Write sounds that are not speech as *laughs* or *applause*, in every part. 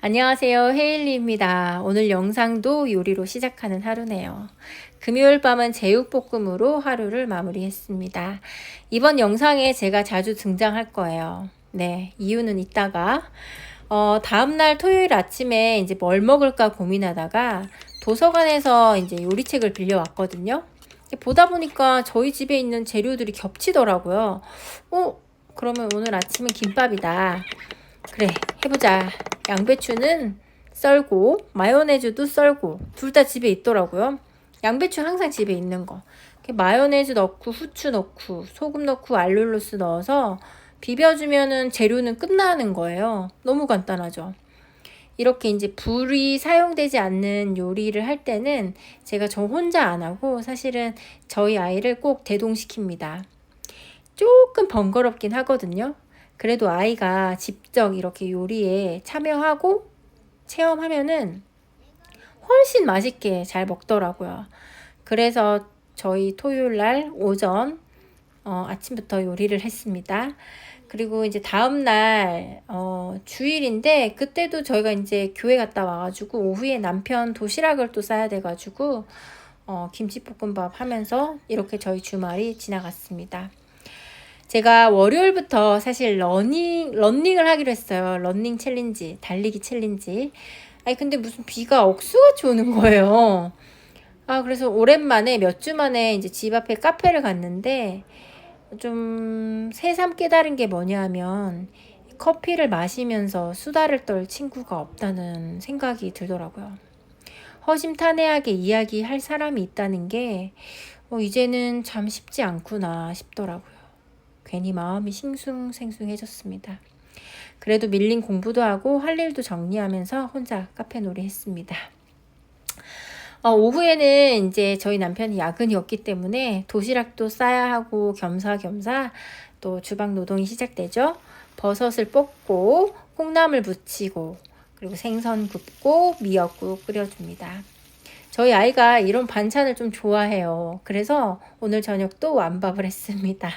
안녕하세요. 헤일리입니다. 오늘 영상도 요리로 시작하는 하루네요. 금요일 밤은 제육볶음으로 하루를 마무리했습니다. 이번 영상에 제가 자주 등장할 거예요. 네, 이유는 이따가. 어, 다음날 토요일 아침에 이제 뭘 먹을까 고민하다가 도서관에서 이제 요리책을 빌려왔거든요. 보다 보니까 저희 집에 있는 재료들이 겹치더라고요. 어, 그러면 오늘 아침은 김밥이다. 그래, 해보자. 양배추는 썰고, 마요네즈도 썰고, 둘 다 집에 있더라고요. 양배추 항상 집에 있는 거. 마요네즈 넣고, 후추 넣고, 소금 넣고, 알룰로스 넣어서 비벼주면은 재료는 끝나는 거예요. 너무 간단하죠. 이렇게 이제 불이 사용되지 않는 요리를 할 때는 제가 저 혼자 안 하고 사실은 저희 아이를 꼭 대동시킵니다. 조금 번거롭긴 하거든요. 그래도 아이가 직접 이렇게 요리에 참여하고 체험하면은 훨씬 맛있게 잘 먹더라고요. 그래서 저희 토요일 날 오전 어, 아침부터 요리를 했습니다. 그리고 이제 다음 날 어, 주일인데 그때도 저희가 이제 교회 갔다 와가지고 오후에 남편 도시락을 또 싸야 돼가지고 어, 김치볶음밥 하면서 이렇게 저희 주말이 지나갔습니다. 제가 월요일부터 사실 러닝, 러닝을 하기로 했어요. 러닝 챌린지, 달리기 챌린지. 아니, 근데 무슨 비가 억수같이 오는 거예요. 아, 그래서 오랜만에 몇 주 만에 이제 집 앞에 카페를 갔는데, 좀 새삼 깨달은 게 뭐냐 하면, 커피를 마시면서 수다를 떨 친구가 없다는 생각이 들더라고요. 허심탄회하게 이야기할 사람이 있다는 게, 어, 이제는 참 쉽지 않구나 싶더라고요. 괜히 마음이 싱숭생숭해졌습니다. 그래도 밀린 공부도 하고 할 일도 정리하면서 혼자 카페 놀이 했습니다. 어, 오후에는 이제 저희 남편이 야근이었기 때문에 도시락도 싸야 하고 겸사겸사 또 주방 노동이 시작되죠. 버섯을 뽑고 콩나물 부치고 그리고 생선 굽고 미역국 끓여줍니다. 저희 아이가 이런 반찬을 좀 좋아해요. 그래서 오늘 저녁도 완밥을 했습니다.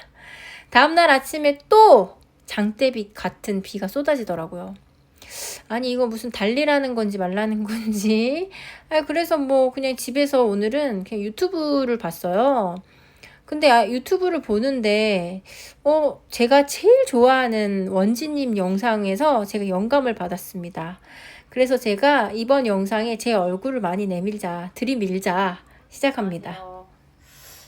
다음날 아침에 또 장대비 같은 비가 쏟아지더라고요. 아니, 이거 무슨 달리라는 건지 말라는 건지. 아, 그래서 뭐 그냥 집에서 오늘은 그냥 유튜브를 봤어요. 근데 아, 유튜브를 보는데, 어, 제가 제일 좋아하는 원지님 영상에서 제가 영감을 받았습니다. 그래서 제가 이번 영상에 제 얼굴을 많이 내밀자, 들이밀자 시작합니다.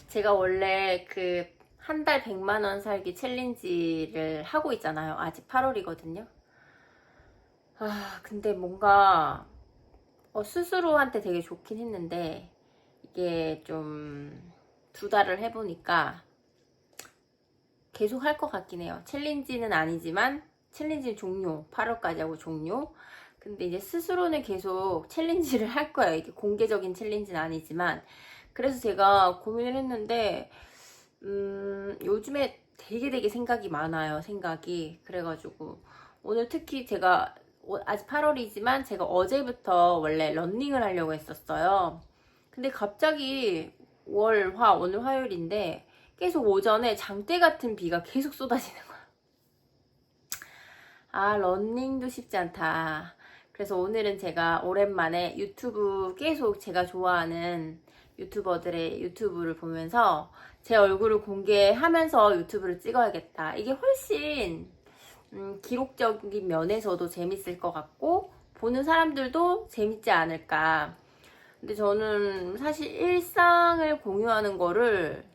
제가 원래 그 한 달 100만 원 살기 챌린지를 하고 있잖아요. 아직 8월이거든요. 아, 근데 뭔가 어, 스스로한테 되게 좋긴 했는데 이게 좀 두 달을 해보니까 계속 할 것 같긴 해요. 챌린지는 아니지만 챌린지 종료 8월까지 하고 종료. 근데 이제 스스로는 계속 챌린지를 할 거예요. 이게 공개적인 챌린지는 아니지만 그래서 제가 고민을 했는데 음, 요즘에 되게 되게 생각이 많아요. 생각이. 그래가지고 오늘 특히 제가 오- 아직 8월이지만 제가 어제부터 원래 런닝을 하려고 했었어요. 근데 갑자기 월, 화, 오늘 화요일인데 계속 오전에 장대 같은 비가 계속 쏟아지는 거야. 아, 런닝도 쉽지 않다. 그래서 오늘은 제가 오랜만에 유튜브 계속 제가 좋아하는 유튜버들의 유튜브를 보면서 제 얼굴을 공개하면서 유튜브를 찍어야겠다. 이게 훨씬 음, 기록적인 면에서도 재밌을 것 같고 보는 사람들도 재밌지 않을까. 근데 저는 사실 일상을 공유하는 거를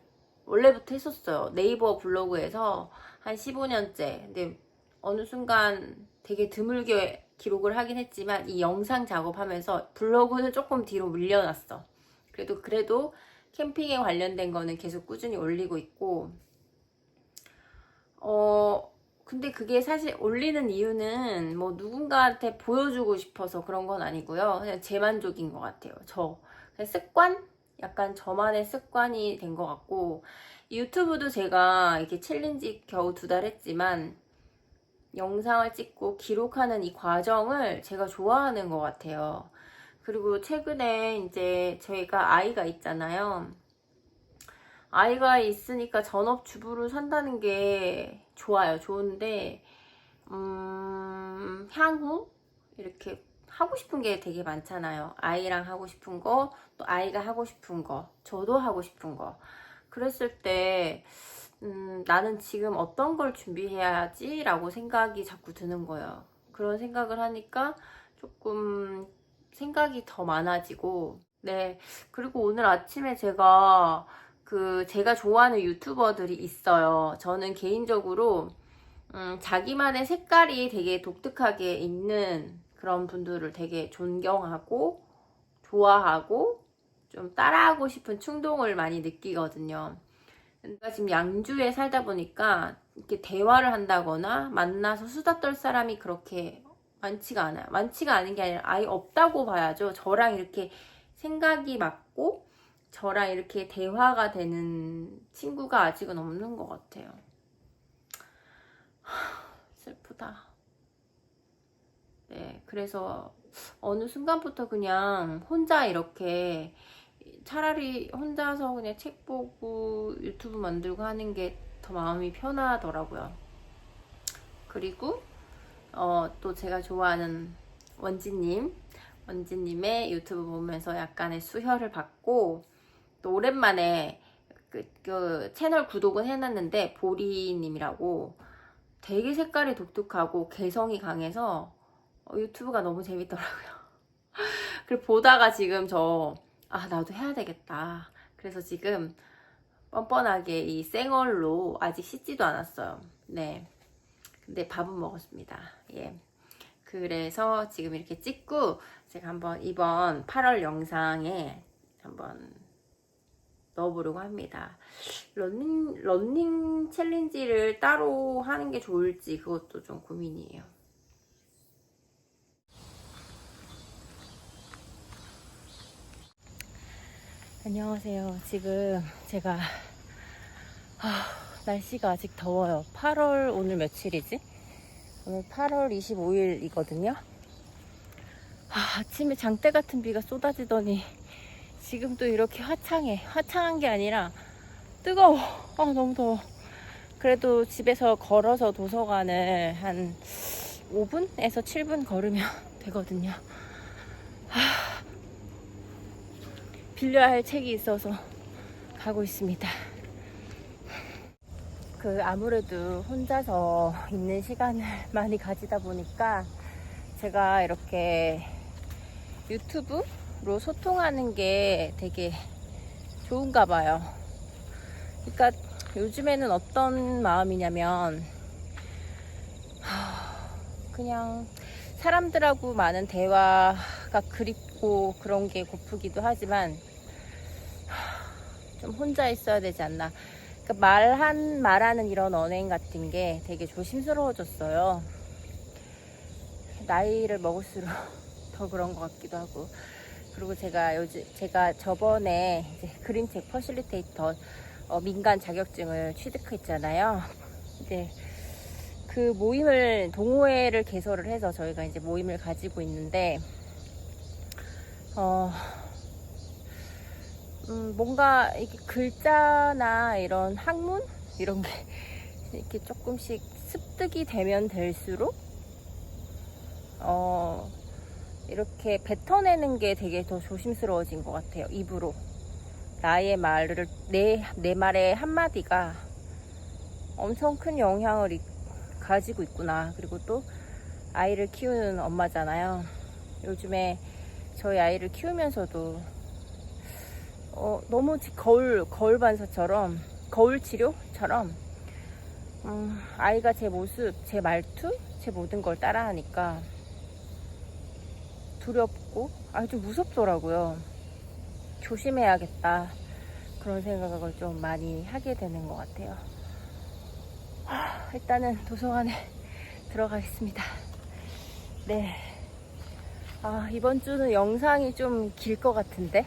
원래부터 했었어요. 네이버 블로그에서 한 15년째. 근데 어느 순간 되게 드물게 기록을 하긴 했지만 이 영상 작업하면서 블로그는 조금 뒤로 밀려났어. 그래도 그래도 캠핑에 관련된 거는 계속 꾸준히 올리고 있고 어 근데 그게 사실 올리는 이유는 뭐 누군가한테 보여주고 싶어서 그런 건 아니고요. 그냥 제 만족인 것 같아요. 저 습관? 약간 저만의 습관이 된 것 같고 이 유튜브도 제가 이렇게 챌린지 겨우 두 달 했지만 영상을 찍고 기록하는 이 과정을 제가 좋아하는 것 같아요. 그리고 최근에 이제 저희가 아이가 있잖아요. 아이가 있으니까 전업주부를 산다는 게 좋아요. 좋은데, 음, 향후 이렇게 하고 싶은 게 되게 많잖아요. 아이랑 하고 싶은 거, 또 아이가 하고 싶은 거, 저도 하고 싶은 거. 그랬을 때, 음, 나는 지금 어떤 걸 준비해야지? 라고 생각이 자꾸 드는 거예요. 그런 생각을 하니까 조금 생각이 더 많아지고, 네. 그리고 오늘 아침에 제가 그 제가 좋아하는 유튜버들이 있어요. 저는 개인적으로 음, 자기만의 색깔이 되게 독특하게 있는 그런 분들을 되게 존경하고 좋아하고 좀 따라하고 싶은 충동을 많이 느끼거든요. 제가 지금 양주에 살다 보니까 이렇게 대화를 한다거나 만나서 수다 떨 사람이 그렇게 많지가 않아요. 많지가 않은 게 아니라 아예 없다고 봐야죠. 저랑 이렇게 생각이 맞고 저랑 이렇게 대화가 되는 친구가 아직은 없는 것 같아요. 하, 슬프다. 네, 그래서 어느 순간부터 그냥 혼자 이렇게 차라리 혼자서 그냥 책 보고 유튜브 만들고 하는 게 더 마음이 편하더라고요. 그리고 어, 또 제가 좋아하는 원지님, 원지님의 유튜브 보면서 약간의 수혈을 받고 또 오랜만에 그, 그 채널 구독은 해놨는데 보리님이라고 되게 색깔이 독특하고 개성이 강해서 어, 유튜브가 너무 재밌더라고요. *laughs* 그리고 보다가 지금 저, 아, 나도 해야 되겠다. 그래서 지금 뻔뻔하게 이 생얼로 아직 씻지도 않았어요. 네. 근데 밥은 먹었습니다. 예. 그래서 지금 이렇게 찍고 제가 한번 이번 8월 영상에 한번 넣어보려고 합니다. 런닝, 런닝 챌린지를 따로 하는 게 좋을지 그것도 좀 고민이에요. 안녕하세요. 지금 제가 아, 날씨가 아직 더워요. 8월 오늘 며칠이지? 오늘 8월 25일이거든요. 아, 아침에 장대 같은 비가 쏟아지더니 지금 또 이렇게 화창해. 화창한 게 아니라 뜨거워. 아, 너무 더워. 그래도 집에서 걸어서 도서관을 한 5분에서 7분 걸으면 *laughs* 되거든요. 하, 빌려야 할 책이 있어서 가고 있습니다. 그 아무래도 혼자서 있는 시간을 *laughs* 많이 가지다 보니까 제가 이렇게 유튜브로 소통하는 게 되게 좋은가 봐요. 그러니까 요즘에는 어떤 마음이냐면 그냥 사람들하고 많은 대화가 그립고 그런 게 고프기도 하지만 좀 혼자 있어야 되지 않나. 그러니까 말한 말하는 이런 언행 같은 게 되게 조심스러워졌어요. 나이를 먹을수록 *laughs* 더 그런 것 같기도 하고. 그리고 제가 요즘 제가 저번에 그림책 퍼실리테이터 어, 민간 자격증을 취득했잖아요. 이제 그 모임을 동호회를 개설을 해서 저희가 이제 모임을 가지고 있는데 어 음, 뭔가 이렇게 글자나 이런 학문? 이런 게 *laughs* 이렇게 조금씩 습득이 되면 될수록 어 이렇게 뱉어내는 게 되게 더 조심스러워진 것 같아요 입으로. 나의 말을 내, 내 말의 한 마디가 엄청 큰 영향을 이- 가지고 있구나. 그리고 또 아이를 키우는 엄마잖아요. 요즘에 저희 아이를 키우면서도 어, 너무 지- 거울 거울 반사처럼 거울 치료처럼 음, 아이가 제 모습, 제 말투, 제 모든 걸 따라하니까 두렵고 아주 무섭더라고요. 조심해야겠다 그런 생각을 좀 많이 하게 되는 것 같아요. 하, 일단은 도서관에 *laughs* 들어가겠습니다. 네. 아, 이번 주는 영상이 좀 길 것 같은데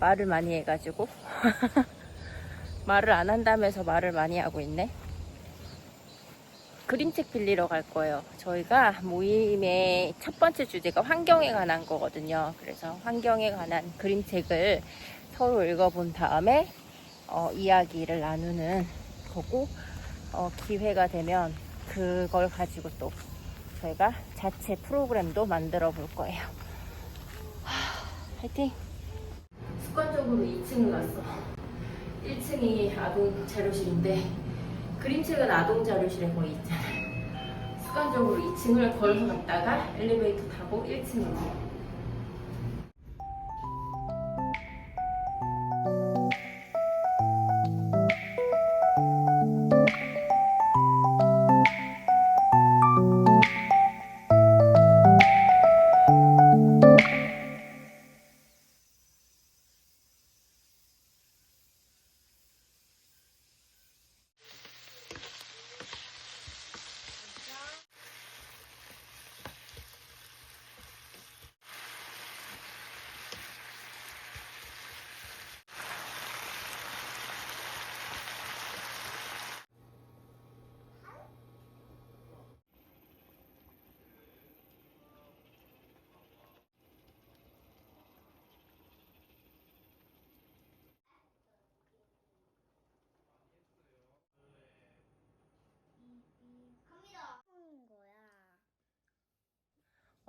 말을 많이 해가지고 *laughs* 말을 안 한다면서 말을 많이 하고 있네. 그림책 빌리러 갈 거예요. 저희가 모임의 첫 번째 주제가 환경에 관한 거거든요. 그래서 환경에 관한 그림책을 서로 읽어본 다음에 어, 이야기를 나누는 거고 어, 기회가 되면 그걸 가지고 또 저희가 자체 프로그램도 만들어 볼 거예요. 하, 화이팅! 습관적으로 2층을 갔어. 1층이 아동 자료실인데 그림책은 아동 자료실에 거의 있잖아요. 습관적으로 2층을 걸어서 갔다가 엘리베이터 타고 1층으로.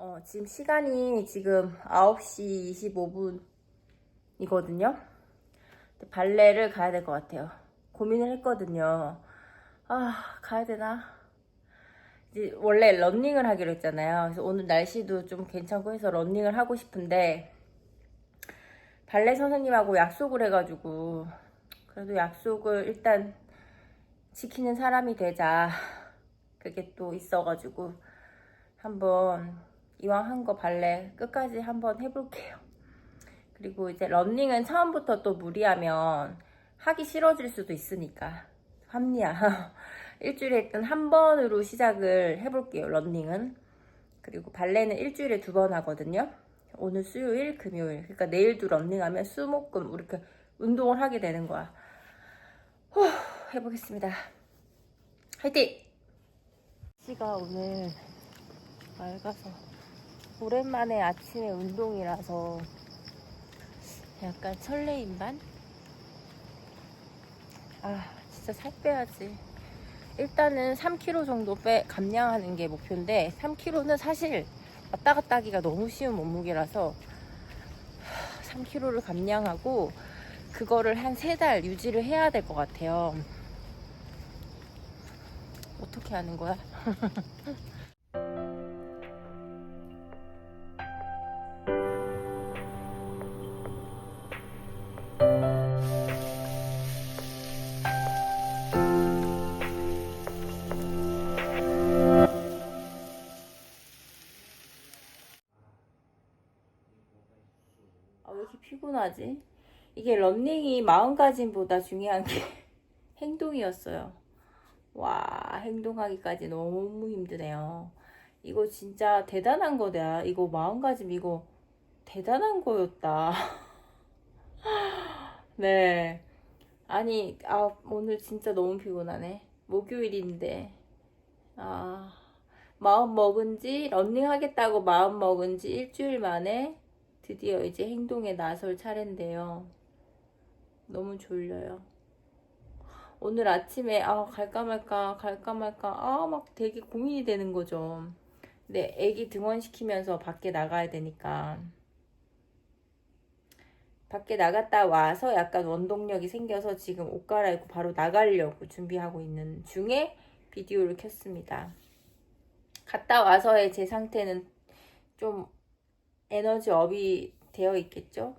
어, 지금 시간이 지금 9시 25분이거든요. 발레를 가야 될 것 같아요. 고민을 했거든요. 아, 가야 되나? 이제 원래 런닝을 하기로 했잖아요. 그래서 오늘 날씨도 좀 괜찮고 해서 런닝을 하고 싶은데 발레 선생님하고 약속을 해가지고 그래도 약속을 일단 지키는 사람이 되자. 그게 또 있어가지고 한번 이왕 한 거 발레 끝까지 한번 해볼게요. 그리고 이제 런닝은 처음부터 또 무리하면 하기 싫어질 수도 있으니까 합리화. *laughs* 일주일에 일단 한 번으로 시작을 해볼게요. 런닝은. 그리고 발레는 일주일에 두 번 하거든요. 오늘 수요일, 금요일. 그러니까 내일도 런닝하면 수, 목, 금 이렇게 운동을 하게 되는 거야. 후, 해보겠습니다. 화이팅! 날씨가 오늘 맑아서 오랜만에 아침에 운동이라서 약간 설레임 반? 아 진짜 살 빼야지 일단은 3kg 정도 빼 감량하는 게 목표인데 3kg는 사실 왔다 갔다 하기가 너무 쉬운 몸무게라서 3kg를 감량하고 그거를 한 세 달 유지를 해야 될 것 같아요 어떻게 하는 거야? *laughs* 피곤하지? 이게 런닝이 마음가짐보다 중요한 게 *laughs* 행동이었어요. 와, 행동하기까지 너무 힘드네요. 이거 진짜 대단한 거다. 이거 마음가짐 이거 대단한 거였다. *laughs* 네. 아니, 아, 오늘 진짜 너무 피곤하네. 목요일인데. 아, 마음 먹은 지, 런닝 하겠다고 마음 먹은 지 일주일 만에 드디어 이제 행동에 나설 차례인데요. 너무 졸려요. 오늘 아침에 아 갈까 말까 갈까 말까 아 막 되게 고민이 되는 거죠. 근데 애기 등원시키면서 밖에 나가야 되니까 밖에 나갔다 와서 약간 원동력이 생겨서 지금 옷 갈아입고 바로 나가려고 준비하고 있는 중에 비디오를 켰습니다. 갔다 와서의 제 상태는 좀 에너지 업이 되어 있겠죠?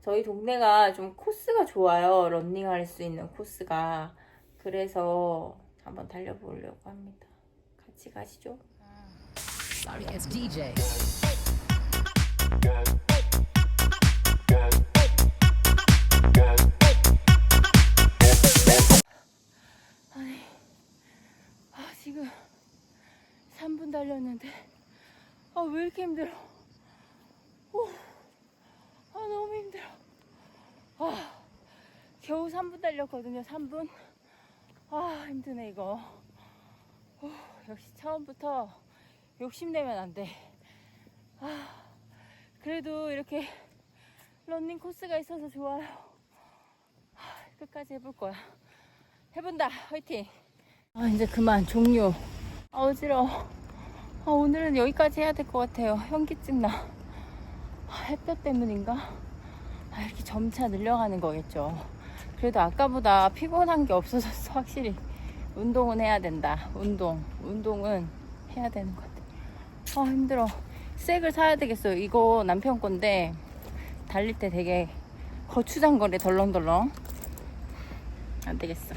저희 동네가 좀 코스가 좋아요. 런닝할 수 있는 코스가. 그래서 한번 달려보려고 합니다. 같이 가시죠. Sorry, it's DJ. 아, 지금 3분 달렸는데, 아, 왜 이렇게 힘들어? 너무 힘들어. 아, 겨우 3분 달렸거든요, 3분. 아, 힘드네, 이거. 오, 역시 처음부터 욕심내면 안 돼. 아, 그래도 이렇게 런닝 코스가 있어서 좋아요. 아, 끝까지 해볼 거야. 해본다, 화이팅! 아, 이제 그만, 종료. 아, 어지러워. 아, 오늘은 여기까지 해야 될 것 같아요. 현기증 나. 아, 햇볕 때문인가? 아, 이렇게 점차 늘려가는 거겠죠. 그래도 아까보다 피곤한 게 없어졌어, *laughs* 확실히. 운동은 해야 된다. 운동. 운동은 해야 되는 것 같아. 아, 힘들어. 색을 사야 되겠어요. 이거 남편 건데, 달릴 때 되게 거추장거려, 덜렁덜렁. 안 되겠어.